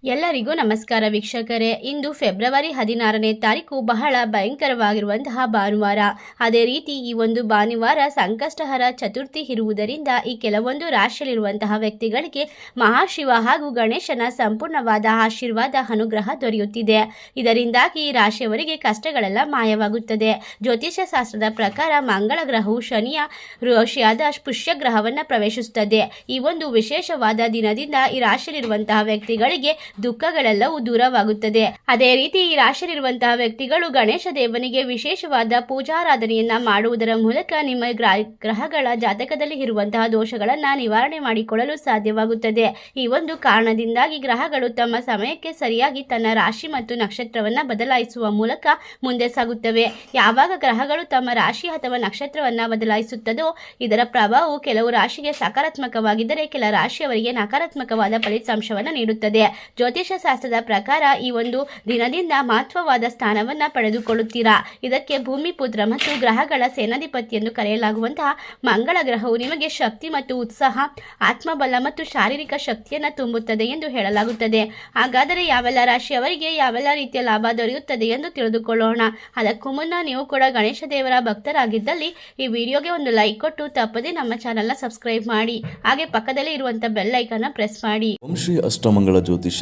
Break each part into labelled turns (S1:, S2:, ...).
S1: ಎಲ್ಲರಿಗೂ ನಮಸ್ಕಾರ ವೀಕ್ಷಕರೇ. ಇಂದು ಫೆಬ್ರವರಿ ಹದಿನಾರನೇ ತಾರೀಕು ಬಹಳ ಭಯಂಕರವಾಗಿರುವಂತಹ ಭಾನುವಾರ. ಅದೇ ರೀತಿ ಈ ಒಂದು ಭಾನುವಾರ ಸಂಕಷ್ಟಹರ ಚತುರ್ಥಿ ಇರುವುದರಿಂದ ಈ ಕೆಲವೊಂದು ರಾಶಿಯಲ್ಲಿರುವಂತಹ ವ್ಯಕ್ತಿಗಳಿಗೆ ಮಹಾಶಿವ ಹಾಗೂ ಗಣೇಶನ ಸಂಪೂರ್ಣವಾದ ಆಶೀರ್ವಾದ, ಅನುಗ್ರಹ ದೊರೆಯುತ್ತಿದೆ. ಇದರಿಂದಾಗಿ ಈ ರಾಶಿಯವರಿಗೆ ಕಷ್ಟಗಳೆಲ್ಲ ಮಾಯವಾಗುತ್ತದೆ. ಜ್ಯೋತಿಷ್ಯ ಶಾಸ್ತ್ರದ ಪ್ರಕಾರ ಮಂಗಳ ಗ್ರಹವು ಶನಿಯ ರೋಷಿಯಾದ ಪುಷ್ಯ ಗ್ರಹವನ್ನು ಪ್ರವೇಶಿಸುತ್ತದೆ. ಈ ಒಂದು ವಿಶೇಷವಾದ ದಿನದಿಂದ ಈ ರಾಶಿಯಲ್ಲಿರುವಂತಹ ವ್ಯಕ್ತಿಗಳಿಗೆ ದುಃಖಗಳೆಲ್ಲವೂ ದೂರವಾಗುತ್ತದೆ. ಅದೇ ರೀತಿ ಈ ರಾಶಿಯಲ್ಲಿರುವಂತಹ ವ್ಯಕ್ತಿಗಳು ಗಣೇಶ ದೇವನಿಗೆ ವಿಶೇಷವಾದ ಪೂಜಾರಾಧನೆಯನ್ನ ಮಾಡುವುದರ ಮೂಲಕ ನಿಮ್ಮ ಗ್ರ- ಗ್ರಹಗಳ ಜಾತಕದಲ್ಲಿ ಇರುವಂತಹ ದೋಷಗಳನ್ನ ನಿವಾರಣೆ ಮಾಡಿಕೊಳ್ಳಲು ಸಾಧ್ಯವಾಗುತ್ತದೆ. ಈ ಒಂದು ಕಾರಣದಿಂದಾಗಿ ಗ್ರಹಗಳು ತಮ್ಮ ಸಮಯಕ್ಕೆ ಸರಿಯಾಗಿ ತನ್ನ ರಾಶಿ ಮತ್ತು ನಕ್ಷತ್ರವನ್ನ ಬದಲಾಯಿಸುವ ಮೂಲಕ ಮುಂದೆ ಸಾಗುತ್ತವೆ. ಯಾವಾಗ ಗ್ರಹಗಳು ತಮ್ಮ ರಾಶಿ ಅಥವಾ ನಕ್ಷತ್ರವನ್ನ ಬದಲಾಯಿಸುತ್ತದೋ, ಇದರ ಪ್ರಭಾವವು ಕೆಲವು ರಾಶಿಗೆ ಸಕಾರಾತ್ಮಕವಾಗಿದ್ದರೆ, ಕೆಲ ರಾಶಿಯವರಿಗೆ ನಕಾರಾತ್ಮಕವಾದ ಫಲಿತಾಂಶವನ್ನು ನೀಡುತ್ತದೆ. ಜ್ಯೋತಿಷ ಶಾಸ್ತ್ರದ ಪ್ರಕಾರ ಈ ಒಂದು ದಿನದಿಂದ ಮಹತ್ವವಾದ ಸ್ಥಾನವನ್ನು ಪಡೆದುಕೊಳ್ಳುತ್ತೀರಾ? ಇದಕ್ಕೆ ಭೂಮಿಪುತ್ರ ಮತ್ತು ಗ್ರಹಗಳ ಸೇನಾಧಿಪತಿ ಎಂದು ಕರೆಯಲಾಗುವಂತಹ ಮಂಗಳ ಗ್ರಹವು ನಿಮಗೆ ಶಕ್ತಿ ಮತ್ತು ಉತ್ಸಾಹ, ಆತ್ಮಬಲ ಮತ್ತು ಶಾರೀರಿಕ ಶಕ್ತಿಯನ್ನು ತುಂಬುತ್ತದೆ ಎಂದು ಹೇಳಲಾಗುತ್ತದೆ. ಹಾಗಾದರೆ ಯಾವೆಲ್ಲ ರಾಶಿಯವರಿಗೆ ಯಾವೆಲ್ಲ ರೀತಿಯ ಲಾಭ ದೊರೆಯುತ್ತದೆ ಎಂದು ತಿಳಿದುಕೊಳ್ಳೋಣ. ಅದಕ್ಕೂ ಮುನ್ನ ನೀವು ಕೂಡ ಗಣೇಶ ದೇವರ ಭಕ್ತರಾಗಿದ್ದಲ್ಲಿ ಈ ವಿಡಿಯೋಗೆ ಒಂದು ಲೈಕ್ ಕೊಟ್ಟು ತಪ್ಪದೆ ನಮ್ಮ ಚಾನಲ್ನ ಸಬ್ಸ್ಕ್ರೈಬ್ ಮಾಡಿ. ಹಾಗೆ ಪಕ್ಕದಲ್ಲಿ ಇರುವಂತಹ ಬೆಲ್ ಅನ್ನು ಪ್ರೆಸ್ ಮಾಡಿ.
S2: ಶ್ರೀ ಅಷ್ಟಮಂಗಳ ಜ್ಯೋತಿಷ್ಯ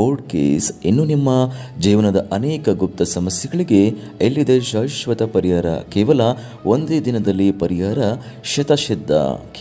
S2: ಕೋರ್ಟ್ ಕೇಸ್, ಇನ್ನು ನಿಮ್ಮ ಜೀವನದ ಅನೇಕ ಗುಪ್ತ ಸಮಸ್ಯೆಗಳಿಗೆ ಎಲ್ಲಿದೆ ಶಾಶ್ವತ ಪರಿಹಾರ? ಕೇವಲ ಒಂದೇ ದಿನದಲ್ಲಿ ಪರಿಹಾರ? ಶತಶಿದ್ಧ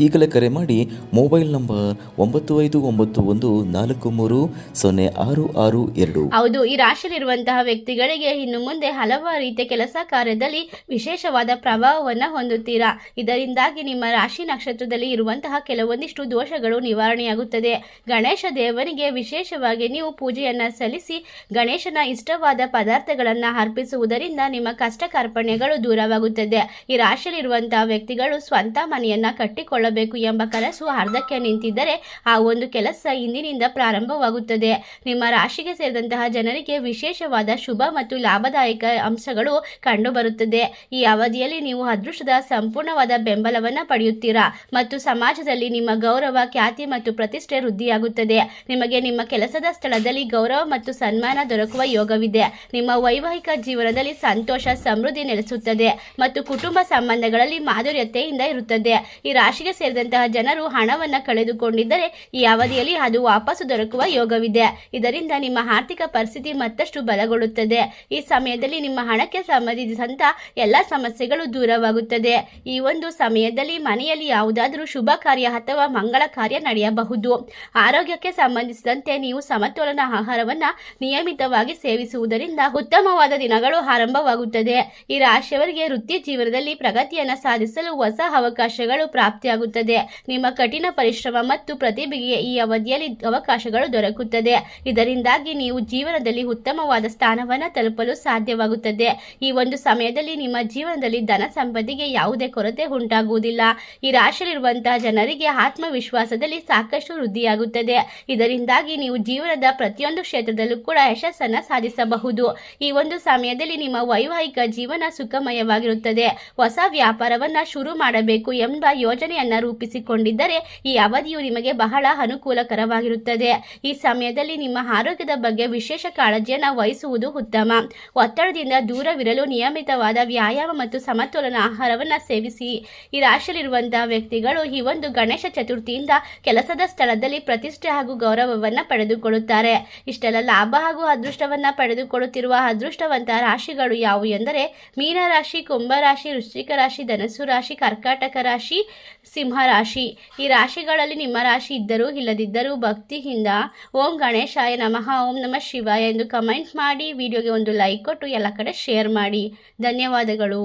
S2: ಈಗಲೇ ಕರೆ ಮಾಡಿ ಮೊಬೈಲ್ ನಂಬರ್ ಒಂಬತ್ತು ಐದು ಒಂಬತ್ತು ಒಂದು ನಾಲ್ಕು ಮೂರು ಸೊನ್ನೆ ಆರು ಆರು ಎರಡು.
S1: ಹೌದು, ಈ ರಾಶಿಯಲ್ಲಿರುವಂತಹ ವ್ಯಕ್ತಿಗಳಿಗೆ ಇನ್ನು ಮುಂದೆ ಹಲವಾರು ರೀತಿಯ ಕೆಲಸ ಕಾರ್ಯದಲ್ಲಿ ವಿಶೇಷವಾದ ಪ್ರಭಾವವನ್ನು ಹೊಂದುತ್ತೀರಾ? ಇದರಿಂದಾಗಿ ನಿಮ್ಮ ರಾಶಿ ನಕ್ಷತ್ರದಲ್ಲಿ ಇರುವಂತಹ ಕೆಲವೊಂದಿಷ್ಟು ದೋಷಗಳು ನಿವಾರಣೆಯಾಗುತ್ತದೆ. ಗಣೇಶ ದೇವನಿಗೆ ವಿಶೇಷವಾಗಿ ನೀವು ಪೂಜೆಯನ್ನ ಸಲ್ಲಿಸಿ ಗಣೇಶನ ಇಷ್ಟವಾದ ಪದಾರ್ಥಗಳನ್ನ ಅರ್ಪಿಸುವುದರಿಂದ ನಿಮ್ಮ ಕಷ್ಟ ಕಾರ್ಪಣ್ಯಗಳು ದೂರವಾಗುತ್ತದೆ. ಈ ರಾಶಿಯಲ್ಲಿರುವಂತಹ ವ್ಯಕ್ತಿಗಳು ಸ್ವಂತ ಮನೆಯನ್ನ ಕಟ್ಟಿಕೊಳ್ಳಬೇಕು ಎಂಬ ಕನಸು ಅರ್ಧಕ್ಕೆ ನಿಂತಿದ್ದರೆ ಆ ಒಂದು ಕೆಲಸ ಇಂದಿನಿಂದ ಪ್ರಾರಂಭವಾಗುತ್ತದೆ. ನಿಮ್ಮ ರಾಶಿಗೆ ಸೇರಿದಂತಹ ಜನರಿಗೆ ವಿಶೇಷವಾದ ಶುಭ ಮತ್ತು ಲಾಭದಾಯಕ ಅಂಶಗಳು ಕಂಡುಬರುತ್ತದೆ. ಈ ಅವಧಿಯಲ್ಲಿ ನೀವು ಅದೃಷ್ಟದ ಸಂಪೂರ್ಣವಾದ ಬೆಂಬಲವನ್ನು ಪಡೆಯುತ್ತೀರಾ? ಮತ್ತು ಸಮಾಜದಲ್ಲಿ ನಿಮ್ಮ ಗೌರವ, ಖ್ಯಾತಿ ಮತ್ತು ಪ್ರತಿಷ್ಠೆ ವೃದ್ಧಿಯಾಗುತ್ತದೆ. ನಿಮಗೆ ನಿಮ್ಮ ಕೆಲಸದ ಸ್ಥಳದಲ್ಲಿ ಗೌರವ ಮತ್ತು ಸನ್ಮಾನ ದೊರಕುವ ಯೋಗವಿದೆ. ನಿಮ್ಮ ವೈವಾಹಿಕ ಜೀವನದಲ್ಲಿ ಸಂತೋಷ, ಸಮೃದ್ಧಿ ನೆಲೆಸುತ್ತದೆ ಮತ್ತು ಕುಟುಂಬ ಸಂಬಂಧಗಳಲ್ಲಿ ಮಾಧುರ್ಯತೆಯಿಂದ ಇರುತ್ತದೆ. ಈ ರಾಶಿಗೆ ಸೇರಿದಂತಹ ಜನರು ಹಣವನ್ನು ಕಳೆದುಕೊಂಡಿದ್ದರೆ ಈ ಅವಧಿಯಲ್ಲಿ ಅದು ವಾಪಸ್ಸು ದೊರಕುವ ಯೋಗವಿದೆ. ಇದರಿಂದ ನಿಮ್ಮ ಆರ್ಥಿಕ ಪರಿಸ್ಥಿತಿ ಮತ್ತಷ್ಟು ಬಲಗೊಳ್ಳುತ್ತದೆ. ಈ ಸಮಯದಲ್ಲಿ ನಿಮ್ಮ ಹಣಕ್ಕೆ ಸಂಬಂಧಿಸಿದಂತ ಎಲ್ಲ ಸಮಸ್ಯೆಗಳು ದೂರವಾಗುತ್ತದೆ. ಈ ಒಂದು ಸಮಯದಲ್ಲಿ ಮನೆಯಲ್ಲಿ ಯಾವುದಾದರೂ ಶುಭ ಕಾರ್ಯ ಅಥವಾ ಮಂಗಳ ಕಾರ್ಯ ನಡೆಯಬಹುದು. ಆರೋಗ್ಯಕ್ಕೆ ಸಂಬಂಧಿಸಿದಂತೆ ನೀವು ಸಮತೋಲನ ಆಹಾರವನ್ನ ನಿಯಮಿತವಾಗಿ ಸೇವಿಸುವುದರಿಂದ ಉತ್ತಮವಾದ ದಿನಗಳು ಆರಂಭವಾಗುತ್ತದೆ. ಈ ರಾಶಿಯವರಿಗೆ ವೃತ್ತಿ ಜೀವನದಲ್ಲಿ ಪ್ರಗತಿಯನ್ನು ಸಾಧಿಸಲು ಹೊಸ ಅವಕಾಶಗಳು ಪ್ರಾಪ್ತಿಯಾಗುತ್ತದೆ. ನಿಮ್ಮ ಕಠಿಣ ಪರಿಶ್ರಮ ಮತ್ತು ಪ್ರತಿಭೆಗೆ ಈ ಅವಧಿಯಲ್ಲಿ ಅವಕಾಶಗಳು ದೊರಕುತ್ತದೆ. ಇದರಿಂದಾಗಿ ನೀವು ಜೀವನದಲ್ಲಿ ಉತ್ತಮವಾದ ಸ್ಥಾನವನ್ನು ತಲುಪಲು ಸಾಧ್ಯವಾಗುತ್ತದೆ. ಈ ಒಂದು ಸಮಯದಲ್ಲಿ ನಿಮ್ಮ ಜೀವನದಲ್ಲಿ ಧನ ಸಂಪತ್ತಿಗೆ ಯಾವುದೇ ಕೊರತೆ ಉಂಟಾಗುವುದಿಲ್ಲ. ಈ ರಾಶಿಯಲ್ಲಿರುವಂತಹ ಜನರಿಗೆ ಆತ್ಮವಿಶ್ವಾಸದಲ್ಲಿ ಸಾಕಷ್ಟು ವೃದ್ಧಿಯಾಗುತ್ತದೆ. ಇದರಿಂದಾಗಿ ನೀವು ಜೀವನದ ಪ್ರತಿಯೊಂದು ಕ್ಷೇತ್ರದಲ್ಲೂ ಕೂಡ ಯಶಸ್ಸನ್ನ ಸಾಧಿಸಬಹುದು. ಈ ಒಂದು ಸಮಯದಲ್ಲಿ ನಿಮ್ಮ ವೈವಾಹಿಕ ಜೀವನ ಸುಖಮಯವಾಗಿರುತ್ತದೆ. ಹೊಸ ವ್ಯಾಪಾರವನ್ನ ಶುರು ಮಾಡಬೇಕು ಎಂಬ ಯೋಜನೆಯನ್ನ ರೂಪಿಸಿಕೊಂಡಿದ್ದರೆ ಈ ಅವಧಿಯು ನಿಮಗೆ ಬಹಳ ಅನುಕೂಲಕರವಾಗಿರುತ್ತದೆ. ಈ ಸಮಯದಲ್ಲಿ ನಿಮ್ಮ ಆರೋಗ್ಯದ ಬಗ್ಗೆ ವಿಶೇಷ ಕಾಳಜಿಯನ್ನು ವಹಿಸುವುದು ಉತ್ತಮ. ಒತ್ತಡದಿಂದ ದೂರವಿರಲು ನಿಯಮಿತವಾದ ವ್ಯಾಯಾಮ ಮತ್ತು ಸಮತೋಲನ ಆಹಾರವನ್ನು ಸೇವಿಸಿ. ಈ ರಾಶಿಯಲ್ಲಿರುವಂತಹ ವ್ಯಕ್ತಿಗಳು ಈ ಒಂದು ಗಣೇಶ ಚತುರ್ಥಿಯಿಂದ ಕೆಲಸದ ಸ್ಥಳದಲ್ಲಿ ಪ್ರತಿಷ್ಠೆ ಹಾಗೂ ಗೌರವವನ್ನು ಪಡೆದುಕೊಳ್ಳುತ್ತಾರೆ. ಇಷ್ಟೆಲ್ಲ ಲಾಭ ಹಾಗೂ ಅದೃಷ್ಟವನ್ನ ಪಡೆದುಕೊಳ್ಳುತ್ತಿರುವ ಅದೃಷ್ಟವಂತ ರಾಶಿಗಳು ಯಾವುವು ಎಂದರೆ ಮೀನರಾಶಿ ಕುಂಭರಾಶಿ ಕುಂಭ ರಾಶಿ, ವೃಶ್ಚಿಕ ರಾಶಿ, ಧನಸ್ಸು ರಾಶಿ, ಕರ್ಕಾಟಕ ರಾಶಿ, ಸಿಂಹ ರಾಶಿ. ಈ ರಾಶಿಗಳಲ್ಲಿ ನಿಮ್ಮ ರಾಶಿ ಇದ್ದರೂ ಇಲ್ಲದಿದ್ದರೂ ಭಕ್ತಿಯಿಂದ ಓಂ ಗಣೇಶಾಯ ನಮಃ, ಓಂ ನಮಃ ಶಿವಾಯ ಎಂದು ಕಮೆಂಟ್ ಮಾಡಿ, ವಿಡಿಯೋಗೆ ಒಂದು ಲೈಕ್ ಕೊಟ್ಟು ಎಲ್ಲ ಕಡೆ ಶೇರ್ ಮಾಡಿ. ಧನ್ಯವಾದಗಳು.